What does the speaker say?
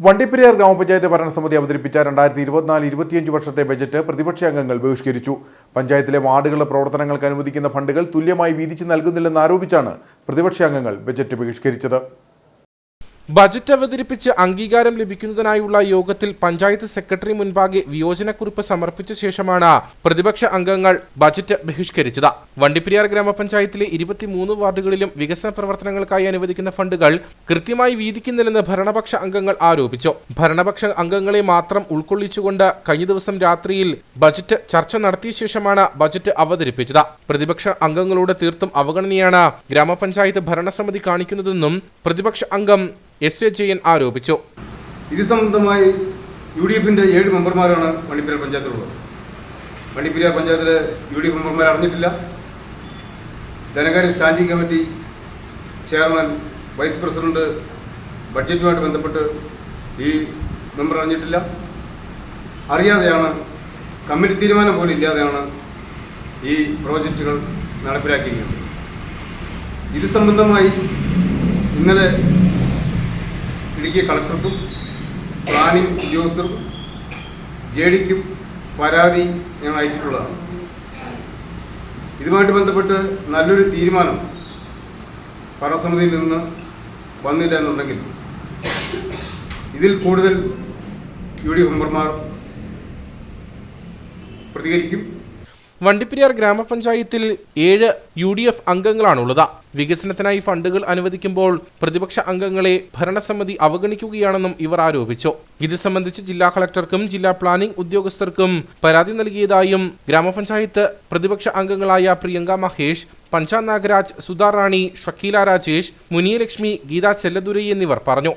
വണ്ടിപ്പെരിയാർ ഗ്രാമപഞ്ചായത്ത് ഭരണസമിതി അവതരിപ്പിച്ച രണ്ടായിരത്തി ഇരുപത്തിനാല് ഇരുപത്തിയഞ്ച് വർഷത്തെ ബജറ്റ് പ്രതിപക്ഷ അംഗങ്ങൾ ബഹിഷ്കരിച്ചു. പഞ്ചായത്തിലെ വാർഡുകളുടെ പ്രവർത്തനങ്ങൾക്ക് അനുവദിക്കുന്ന ഫണ്ടുകൾ തുല്യമായി വീതിച്ചു നൽകുന്നില്ലെന്ന് ആരോപിച്ചാണ് പ്രതിപക്ഷ അംഗങ്ങൾ ബജറ്റ് ബഹിഷ്കരിച്ചത്. ബജറ്റ് അവതരിപ്പിച്ച് അംഗീകാരം ലഭിക്കുന്നതിനായുള്ള യോഗത്തിൽ പഞ്ചായത്ത് സെക്രട്ടറി മുൻപാകെ വിയോജനക്കുറിപ്പ് സമർപ്പിച്ച ശേഷമാണ് പ്രതിപക്ഷ അംഗങ്ങൾ ബജറ്റ് ബഹിഷ്കരിച്ചത്. വണ്ടിപ്പെരിയാർ ഗ്രാമപഞ്ചായത്തിലെ ഇരുപത്തിമൂന്ന് വാർഡുകളിലും വികസന പ്രവർത്തനങ്ങൾക്കായി അനുവദിക്കുന്ന ഫണ്ടുകൾ കൃത്യമായി വീതിക്കുന്നില്ലെന്ന് ഭരണപക്ഷ അംഗങ്ങൾ ആരോപിച്ചു. ഭരണപക്ഷ അംഗങ്ങളെ മാത്രം ഉൾക്കൊള്ളിച്ചുകൊണ്ട് കഴിഞ്ഞ ദിവസം രാത്രിയിൽ ബജറ്റ് ചർച്ച നടത്തിയ ശേഷമാണ് ബജറ്റ് അവതരിപ്പിച്ചത്. പ്രതിപക്ഷ അംഗങ്ങളോട് തീർത്തും അവഗണനയാണ് ഗ്രാമപഞ്ചായത്ത് ഭരണസമിതി കാണിക്കുന്നതെന്നും പ്രതിപക്ഷ അംഗം എസ് എ ജയൻ ആരോപിച്ചു. ഇത് സംബന്ധമായി യു ഡി എഫിന്റെ ഏഴ് മെമ്പർമാരാണ് വണ്ടിപ്പെരിയാർ പഞ്ചായത്തിലുള്ളത്. വണ്ടിപ്പെരിയാർ പഞ്ചായത്തിലെ യു ഡി എഫ് മെമ്പർമാർ അറിഞ്ഞിട്ടില്ല. ധനകാര്യ standing committee chairman vice president ബഡ്ജറ്റുമായിട്ട് ബന്ധപ്പെട്ട് ഈ മെമ്പർ അറിഞ്ഞിട്ടില്ല. അറിയാതെയാണ് കമ്മിറ്റി തീരുമാനം പോലും ഇല്ലാതെയാണ് ഈ പ്രോജക്റ്റുകൾ നടപ്പിലാക്കിയിരിക്കുന്നത്. ഇത് സംബന്ധമായി ഇന്നലെ ഇടുക്കി കളക്ടർക്കും പ്ലാനിംഗ് ഉദ്യോഗസ്ഥർക്കും ജെ ഡിക്കും പരാതി ഞങ്ങൾ അയച്ചിട്ടുള്ളതാണ്. ഇതുമായിട്ട് ബന്ധപ്പെട്ട് നല്ലൊരു തീരുമാനം ഭരണസമിതിയിൽ നിന്ന് വന്നില്ല എന്നുണ്ടെങ്കിൽ ഇതിൽ കൂടുതൽ യു ഡി മെമ്പർമാർ പ്രതികരിക്കും. വണ്ടിപ്പെരിയാർ ഗ്രാമപഞ്ചായത്തിൽ ഏഴ് യു ഡി എഫ് അംഗങ്ങളാണുള്ളത്. വികസനത്തിനായി ഫണ്ടുകൾ അനുവദിക്കുമ്പോൾ പ്രതിപക്ഷ അംഗങ്ങളെ ഭരണസമിതി അവഗണിക്കുകയാണെന്നും ഇവർ ആരോപിച്ചു. ഇത് സംബന്ധിച്ച് ജില്ലാ കളക്ടർക്കും ജില്ലാ പ്ലാനിംഗ് ഉദ്യോഗസ്ഥർക്കും പരാതി നൽകിയതായും ഗ്രാമപഞ്ചായത്ത് പ്രതിപക്ഷ അംഗങ്ങളായ പ്രിയങ്ക മഹേഷ് പഞ്ചാ നാഗരാജ് സുധാറാണി ഷക്കീല രാജേഷ് മുനിയലക്ഷ്മി ഗീത ചെല്ലദുരൈ എന്നിവർ പറഞ്ഞു.